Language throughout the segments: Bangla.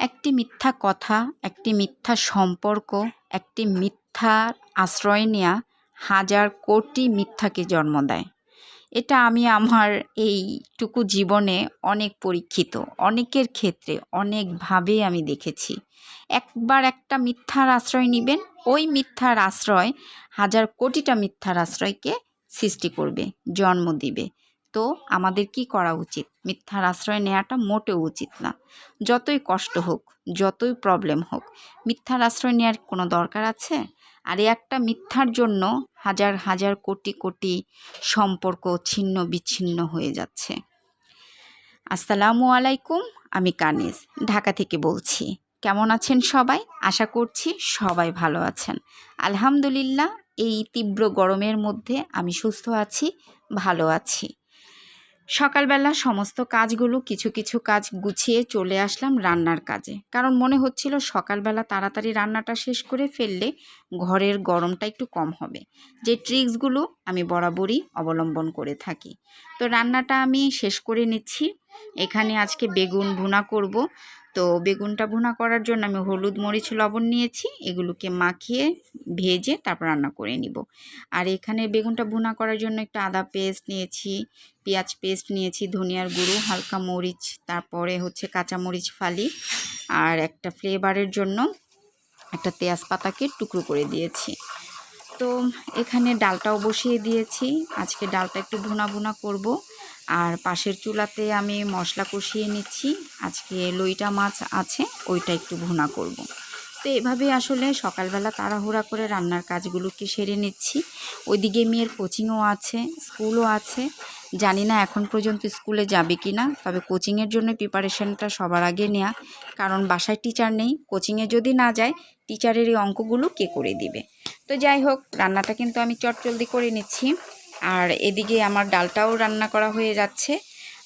একটি মিথ্যা কথা, একটি মিথ্যা সম্পর্ক, একটি মিথ্যার আশ্রয় নেওয়া হাজার কোটি মিথ্যাকে জন্ম দেয়। এটা আমি আমার এইটুকু জীবনে অনেক পরীক্ষিত, অনেকের ক্ষেত্রে, অনেকভাবে আমি দেখেছি। একবার একটা মিথ্যার আশ্রয় নেবেন, ওই মিথ্যার আশ্রয় হাজার কোটিটা মিথ্যার আশ্রয়কে সৃষ্টি করবে, জন্ম দিবে। তো আমাদের কি করা উচিত? মিথ্যার আশ্রয় নেওয়াটা মোটেও উচিত না। যতই কষ্ট হোক, যতই প্রবলেম হোক, মিথ্যার আশ্রয় নেওয়ার কোনো দরকার আছে? আর এই একটা মিথ্যার জন্য হাজার হাজার কোটি কোটি সম্পর্ক ছিন্ন বিচ্ছিন্ন হয়ে যাচ্ছে। আসসালামু আলাইকুম, আমি কানিজ, ঢাকা থেকে বলছি। কেমন আছেন সবাই? আশা করছি সবাই ভালো আছেন। আলহামদুলিল্লাহ, এই তীব্র গরমের মধ্যে আমি সুস্থ আছি, ভালো আছি। সকালবেলা সমস্ত কাজগুলো কিছু কিছু কাজ গুছিয়ে চলে আসলাম রান্নার কাজে। কারণ মনে হচ্ছিল সকালবেলা তাড়াতাড়ি রান্নাটা শেষ করে ফেললে ঘরের গরমটা একটু কম হবে। যে ট্রিক্সগুলো আমি বরাবরই অবলম্বন করে থাকি। তো রান্নাটা আমি শেষ করে নিচ্ছি। এখানে আজকে বেগুন ভুনা করব। তো বেগুনটা ভুনা করার জন্য আমি হলুদ, মরিচ, লবণ নিয়েছি। এগুলোকে মাখিয়ে ভেজে তারপর রান্না করে নিব। আর এখানে বেগুনটা ভুনা করার জন্য একটু আদা পেস্ট নিয়েছি, পেঁয়াজ পেস্ট নিয়েছি, ধনিয়ার গুঁড়ো, হালকা মরিচ, তারপরে হচ্ছে কাঁচা মরিচ ফালি, আর একটা ফ্লেভারের জন্য একটা তেজপাতাকে টুকরো করে দিয়েছি। তো এখানে ডালটাও বসিয়ে দিয়েছি। আজকে ডালটা একটু ভুনা ভুনা করব। আর পাশের চুলাতে আমি মশলা কষিয়ে নিচ্ছি। আজকে লইটা মাছ আছে, ওইটা একটু ভুনা করব। তো এভাবে আসলে সকালবেলা তাড়াহুড়া করে রান্নার কাজগুলোকে সেরে নিচ্ছি। ওইদিকে মেয়ের কোচিংও আছে, স্কুলও আছে। জানি না এখন পর্যন্ত স্কুলে যাবে কি না তবে কোচিংয়ের জন্য প্রিপারেশনটা সবার আগে নেওয়া কারণ বাসায় টিচার নেই, কোচিংয়ে যদি না যায়, টিচারের এই অঙ্কগুলো কে করে দিবে? তো যাই হোক, রান্নাটা কিন্তু আমি চটজলদি করে নিচ্ছি। আর এদিকে আমার ডালটাও রান্না করা হয়ে যাচ্ছে।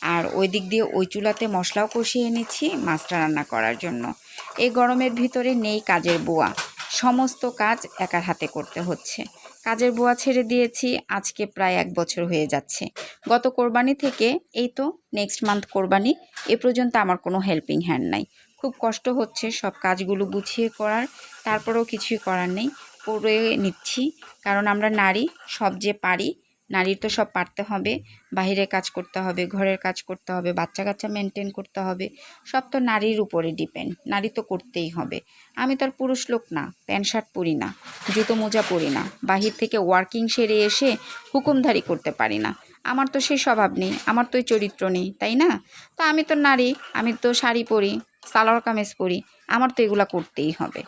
আর ওই দিক দিয়ে ওই চুলাতে মশলাও কষিয়ে নিচ্ছি মাছটা রান্না করার জন্য। এই গরমের ভিতরে নেই কাজের বুয়া। সমস্ত কাজ একার হাতে করতে হচ্ছে। কাজের বুয়া ছেড়ে দিয়েছি, আজকে প্রায় এক বছর হয়ে যাচ্ছে। গত কোরবানি থেকে, এই তো নেক্সট মান্থ কোরবানি, এ পর্যন্ত আমার কোনো হেল্পিং হ্যান্ড নাই। খুব কষ্ট হচ্ছে সব কাজগুলো গুছিয়ে করার, তারপরেও কিছুই করার নেই। করে নিচ্ছি, কারণ আমরা নারী, সব যে পারি নারীর তো সব পারতে হবে, বাহিরে কাজ করতে হবে, ঘরের কাজ করতে হবে, বাচ্চা কাচ্চা মেনটেন করতে হবে, সব তো নারীর উপরে ডিপেন্ড নারী তো করতেই হবে। আমি তো আর পুরুষ লোক না, প্যান্ট, শার্ট পরি না, জুতো, মোজা পরি না, বাহির থেকে ওয়ার্কিং সেরে এসে হুকুমধারি করতে পারি না। আমার তো সেই স্বভাব নেই, আমার তো চরিত্র নেই, তাই না? তো আমি তো নারী, আমি তো শাড়ি পরি, সালোয়ার কামিজ পরি, আমার তো এগুলো করতেই হবে।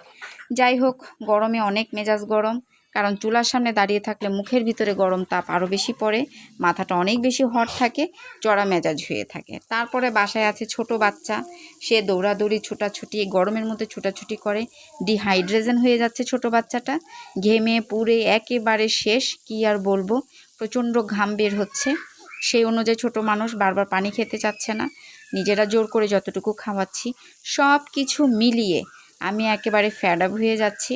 যাই হোক, গরমে অনেক মেজাজ গরম কারণ চুলার সামনে দাঁড়িয়ে থাকলে মুখের ভিতরে গরম তাপ আরও বেশি পড়ে, মাথাটা অনেক বেশি হট থাকে, চড়া মেজাজ হয়ে থাকে। তারপরে বাসায় আছে ছোট বাচ্চা, সে দৌড়াদৌড়ি, ছোটাছুটি, গরমের মধ্যে ছোটাছুটি করে ডিহাইড্রেশন হয়ে যাচ্ছে ছোট বাচ্চাটা, ঘেমে, পুড়ে, একেবারে শেষ, কি আর বলব, প্রচণ্ড ঘাম বের হচ্ছে। সেই অনুযায়ী ছোট মানুষ বারবার পানি খেতে চাচ্ছে না, নিজেরা জোর করে যতটুকু খাওয়াচ্ছি সব কিছু মিলিয়ে আমি একেবারে ফ্যাড আপ হয়ে যাচ্ছি।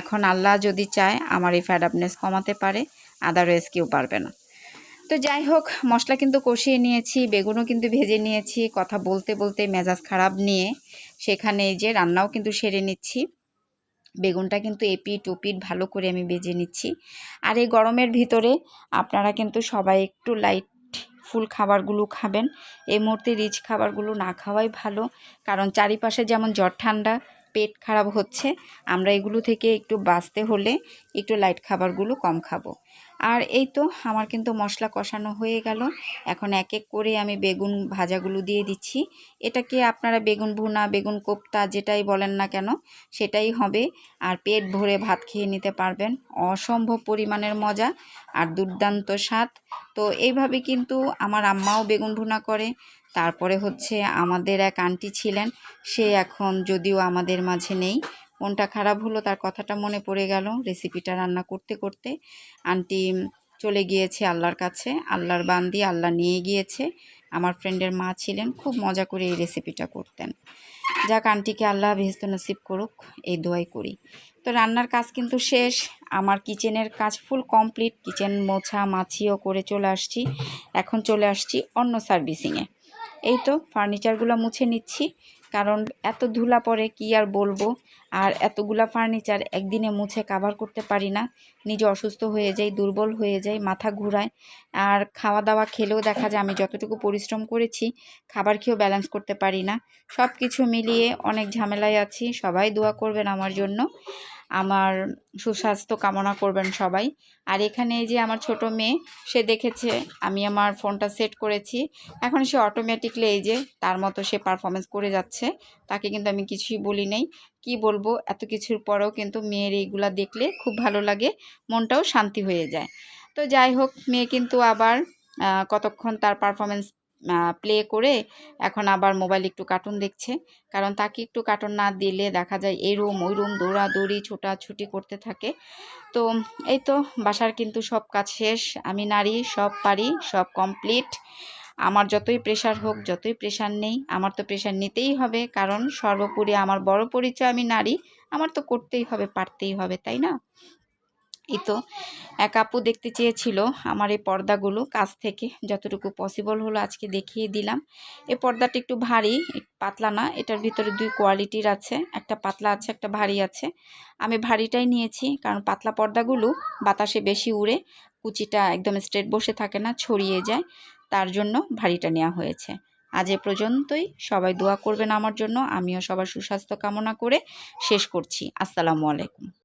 এখন আল্লাহ যদি চায় আমার এই ফ্যাড আপনেস কমাতে পারে আদারওয়াইজ কেউ পারবে না। তো যাই হোক, মশলা কিন্তু কষিয়ে নিয়েছি, বেগুনও কিন্তু ভেজে নিয়েছি, কথা বলতে বলতে মেজাজ খারাপ নিয়ে সেখানে যে রান্নাও কিন্তু সেরে নিচ্ছি। বেগুনটা কিন্তু এপিট ওপিট ভালো করে আমি বেজে নিচ্ছি। আর এই গরমের ভিতরে আপনারা কিন্তু সবাই একটু লাইট ফুল খাবারগুলো খাবেন। এই মুহূর্তে রিচ খাবারগুলো না খাওয়াই ভালো, কারণ চারিপাশে যেমন জ্বর ঠান্ডা পেট খারাপ হচ্ছে, আমরা এগুলো থেকে একটু বাঁচতে হলে একটু লাইট খাবারগুলো কম খাব। আর এই তো আমার কিন্তু মশলা কষানো হয়ে গেল। এখন এক এক করে আমি বেগুন ভাজাগুলো দিয়ে দিচ্ছি। এটাকে আপনারা বেগুন ভুনা, বেগুন কোপ্তা যেটাই বলেন না কেন, সেটাই হবে। আর পেট ভরে ভাত খেয়ে নিতে পারবেন। অসম্ভব পরিমাণের মজা আর দুর্দান্ত স্বাদ। তো এইভাবে কিন্তু আমার আম্মাও বেগুন ভুনা করে। তারপরে হচ্ছে আমাদের এক আন্টি ছিলেন, সে এখন যদিও আমাদের মাঝে নেই। মনটা খারাপ হলো, তার কথাটা মনে পড়ে গেল রেসিপিটা রান্না করতে করতে। আন্টি চলে গিয়েছে আল্লাহর কাছে, আল্লাহর বান্দি, আল্লাহ নিয়ে গিয়েছে। আমার ফ্রেন্ডের মা ছিলেন, খুব মজা করে এই রেসিপিটা করতেন। যাক আন্টিকে আল্লাহ ভেস্ত নসিব করুক, এই দোয়াই করি। তো রান্নার কাজ কিন্তু শেষ, আমার কিচেনের কাজ ফুল কমপ্লিট কিচেন মোছা মাছিও করে চলে আসছি। এখন চলে আসছি অন্য সার্ভিসিংয়ে এই তো ফার্নিচারগুলো মুছে নিচ্ছি। কারণ এত ধুলা পড়ে, কি আর বলব? আর এতগুলা ফার্নিচার একদিনে মুছে কাভার করতে পারি না। নিজে অসুস্থ হয়ে যাই, দুর্বল হয়ে যাই, মাথা ঘুরায়। আর খাওয়া দাওয়া খেলেও দেখা যায় আমি যতটুকু পরিশ্রম করেছি, খাবার খেয়েও ব্যালেন্স করতে পারি না। সব কিছু মিলিয়ে অনেক ঝামেলায় আছি। সবাই দোয়া করবেন আমার জন্য। আমার সুস্বাস্থ্য কামনা করবেন সবাই। আর এখানে এই যে আমার ছোট মেয়ে, সে দেখেছে, আমি আমার ফোনটা সেট করেছি। এখন সে অটোমেটিকলি এই যে তার মতো সে পারফরমেন্স করে যাচ্ছে। তাকে কিন্তু আমি কিছুই বলি নাই। কি বলব, এত কিছুর পরেও কিন্তু মেয়ের এইগুলা দেখলে খুব ভালো লাগে, মনটাও শান্তি হয়ে যায়। তো যাই হোক, মেয়ে কিন্তু আবার কতক্ষণ তার পারফরমেন্স প্লে করে এখন আবার মোবাইল একটু কার্টুন দেখছে। কারণ তাকে একটু কার্টুন না দিলে দেখা যায় এই রুম ওই রুম দৌড়াদৌড়ি, ছোটাছুটি করতে থাকে। তো এই তো বাসার কিন্তু সব কাজ শেষ। আমি নারী, সব পারি, সব কমপ্লিট আমার যতই প্রেশার হোক, যতই প্রেশার নেই, আমার তো প্রেশার নিতেই হবে। কারণ সর্বোপরি আমার বড় পরিচয় আমি নারী, আমার তো করতেই হবে, পারতেই হবে, তাই না? এই তো। এক আপু দেখতে চেয়েছিল আমার এই পর্দাগুলো কাছ থেকে, যতটুকু পসিবল হলো আজকে দেখিয়ে দিলাম। এই পর্দাটা একটু ভারী পাতলা না, এটার ভিতরে দুই কোয়ালিটির আছে, একটা পাতলা আছে, একটা ভারী আছে। আমি ভারীটাই নিয়েছি, কারণ পাতলা পর্দাগুলো বাতাসে বেশি উড়ে, কুচিটা একদম স্ট্রেট বসে থাকে না, ছড়িয়ে যায়, তার জন্য ভারীটা নেওয়া হয়েছে। আজ এ পর্যন্তই, সবাই দোয়া করবেন আমার জন্য, আমিও সবার সুস্বাস্থ্য কামনা করে শেষ করছি। আসসালামু আলাইকুম।